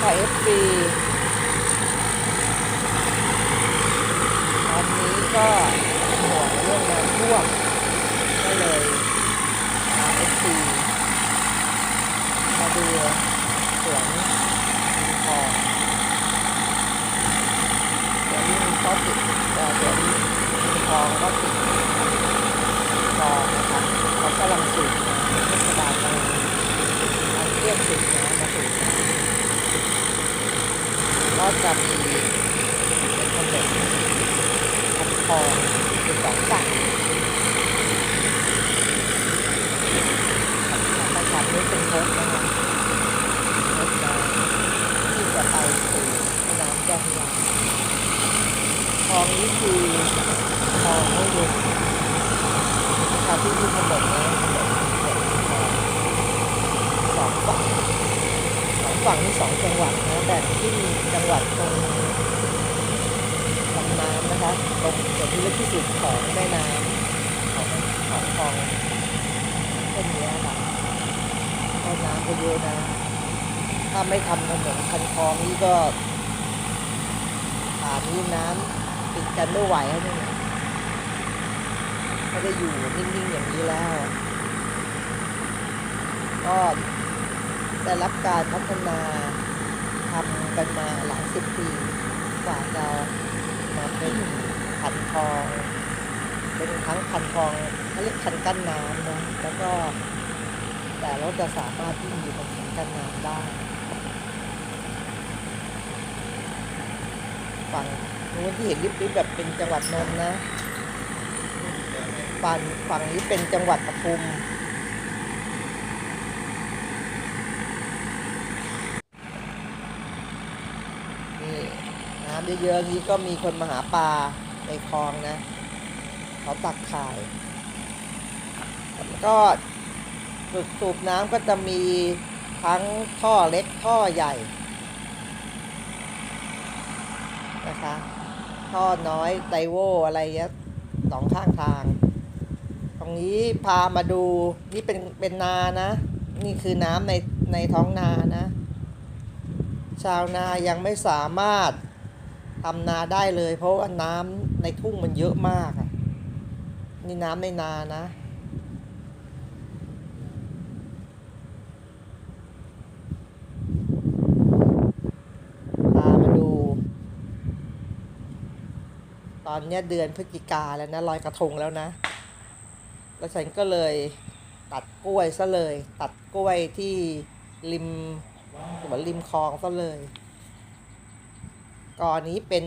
ค่ะ FC ตอนนี้ก็ห่วงเรื่องน้ำท่วมก็เลยพา FC มาดูสวนทองสวนนี้เขาติดเอ่อสวนทองก็ติดคลองนะคะเขากำลังสูบน้ำเทศบาลกำลังเอาเครื่องสูบน้ำมาสูบน้ำ ก็จะมีเป็นขนมพันท องเป็นสองฝั่งประชันนี้เป็นรถนะคะรถน้ำที่จะไปสู่แม่น้ำเจ้าพระยาคลองนี้คือคลองไม่ยุบนะคะที่มีถนนนะถนนคลองสองฝั่งสองฝั่งนี่สองจังหวัดนะแบ่ที่จังหวัดตรง นะคะตรงจุดที่ลึกที่สุดของแม่น้ำของของคลองเส้นนี้ค่ะก็น้ำก็เยอะนะถ้าไม่ทำถนนคันคลองนี้ก็ป่านนี้น้ำติดกันไม่ไหวแล้วเนี่ยไม่ได้อยู่นิ่งๆอย่างนี้แล้ว ก็ได้รับการพัฒนาทำกันมาหลายสิบปีกว่าจะ มาเป็นคันคลอง เป็นทั้งคันคลองเขาเรียกคันกั้นน้ำนะแล้วก็ แต่เราจะสามารถที่มีเป็นคันกั้นน้ำได้ฝั่งนู้นที่เห็นริบๆแบบเป็นจังหวัดนนท์นะฝั่งฝั่งนี้เป็นจังหวัดปทุม นี่ น้ำเยอะๆนี้ก็มีคนมาหาปลาในคลองนะ เขาตักขายก็จุดสูบน้ำก็จะมีทั้งท่อเล็กท่อใหญ่นะคะท่อน้อยไดโวอะไรเงี้ยสองข้างทาง ตรงนี้พามาดูนี่เป็นเป็นนานะ นี่คือน้ำในในท้องนานะ ชาวนายังไม่สามารถ ทำนาได้เลย เพราะว่าน้ำในทุ่งมันเยอะมากอะนี่น้ำในนานะพามาดูตอนเนี้ยเดือนพฤศจิกาแล้วนะลอยกระทงแล้วนะ แล้วฉันก็เลยตัดกล้วยซะเลย ตัดกล้วยที่ริมเหมือนริมคลองซะเลย กอนี้เป็น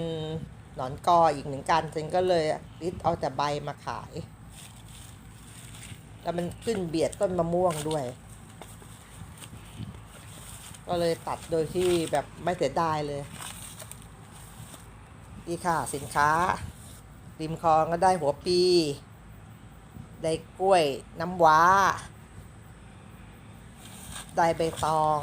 หนอนกออีกเหมือนกันฉันก็เลยริดเอาแต่ใบมาขาย แล้วมันขึ้นเบียดต้นมะม่วงด้วย ก็เลยตัดโดยที่แบบไม่เสียดายเลยนี่ค่ะสินค้า ริมคลองก็ได้หัวปี ได้กล้วยน้ำว้า ได้ใบตอง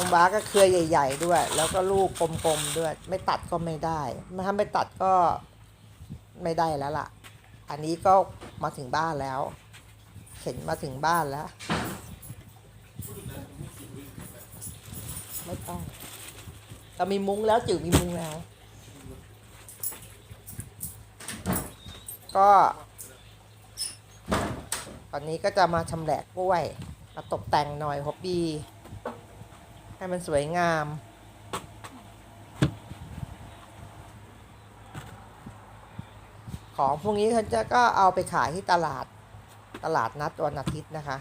น้ำว้าก็เครือใหญ่ ๆ ด้วย แล้วก็ลูกกลมๆด้วย ไม่ตัดก็ไม่ได้ถ้าไม่ตัดก็ไม่ได้แล้วล่ะ อันนี้ก็มาถึงบ้านแล้ว เข็นมาถึงบ้านแล้ว ไม่ต้องเรามีมุ้งแล้วจิ๋วมีมุ้งแล้ว ก็ ตอนนี้ก็จะมาชำแหละกล้วย มาตกแต่งหน่อยฮอบบี้ ให้มันสวยงาม ของพวกนี้เขาจะก็เอาไปขายที่ตลาดตลาดนัดวันอาทิตย์นะคะ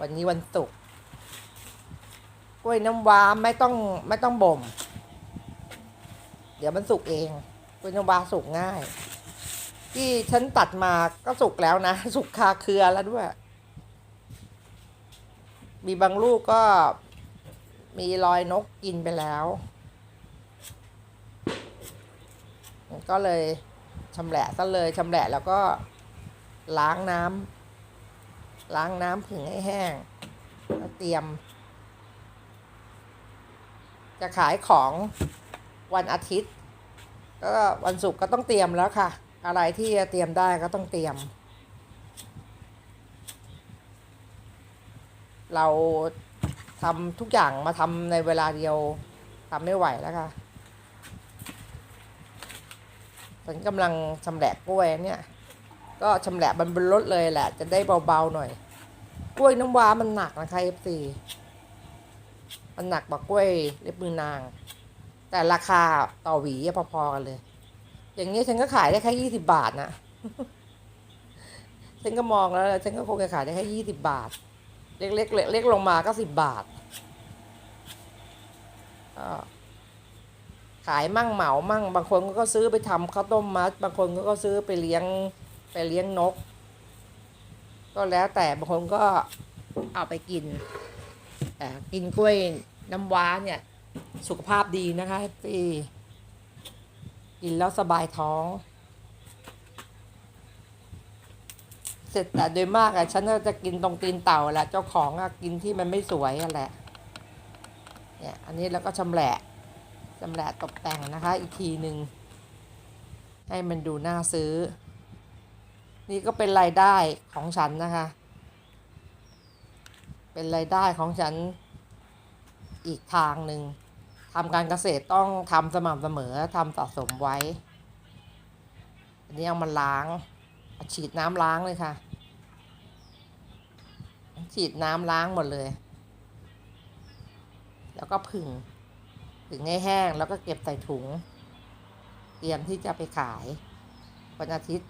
วันนี้วันศุกร์กล้วยน้ำว้าไม่ต้องไม่ต้องบ่ม เดี๋ยวมันสุกเองกล้วยน้ำว้าสุกง่าย ที่ฉันตัดมาก็สุกแล้วนะ สุกคาเครือแล้วด้วย มีบางลูกก็ มีรอยนกกินไปแล้วก็เลยชำแหละซะเลยชำแหละแล้วก็ล้างน้ำล้างน้ำผึ่งให้แห้งแล้วเตรียม จะขายของวันอาทิตย์ ก็วันศุกร์ก็ต้องเตรียมแล้วค่ะ อะไรที่จะเตรียมได้ก็ต้องเตรียม เรา ทำทุกอย่างมาทำในเวลาเดียวทำไม่ไหวแล้วค่ะฉันกำลังชำแหละกล้วยเนี่ย ก็ชำแหละบนบนรถเลยแหละ จะได้เบาๆหน่อย กล้วยน้ำว้ามันหนักนะคะเอฟซีมันหนักกว่ากล้วยเล็บมือนาง แต่ราคาต่อหวีพอๆกันเลย อย่างนี้ฉันก็ขายได้แค่ยี่สิบาทนะฉันก็มองแล้วฉันก็คงจะขายได้แค่ยี่สิบาท เล็กๆเล็กๆลงมาก็สิบบาทขายมั่งเหมามั่ง บางคนก็ซื้อไปทำข้าวต้มมัด บางคนก็ซื้อไปเลี้ยงไปเลี้ยงนก ก็แล้วแต่บางคนก็เอาไปกินแต่กินกล้วยน้ำว้าเนี่ย สุขภาพดีนะคะพี่กินแล้วสบายท้อง เสร็จแต่โดยมากอะฉันก็จะกินตรงตีนเต่าแหละเจ้าของอะกินที่มันไม่สวยอะแหละเนี่ยอันนี้เราก็ชำแหละชำแหละตกแต่งนะคะ อีกทีหนึ่งให้มันดูน่าซื้อ นี่ก็เป็นรายได้ของฉันนะคะ เป็นรายได้ของฉันอีกทางหนึ่งทำการเกษตรต้องทำสม่ำเสมอทำสะสมไว้ อันนี้เอามาล้าง ฉีดน้ำล้างเลยค่ะ ฉีดน้ำล้างหมดเลย แล้วก็ผึ่งผึ่งให้แห้งแล้วก็เก็บใส่ถุง เตรียมที่จะไปขายวันอาทิตย์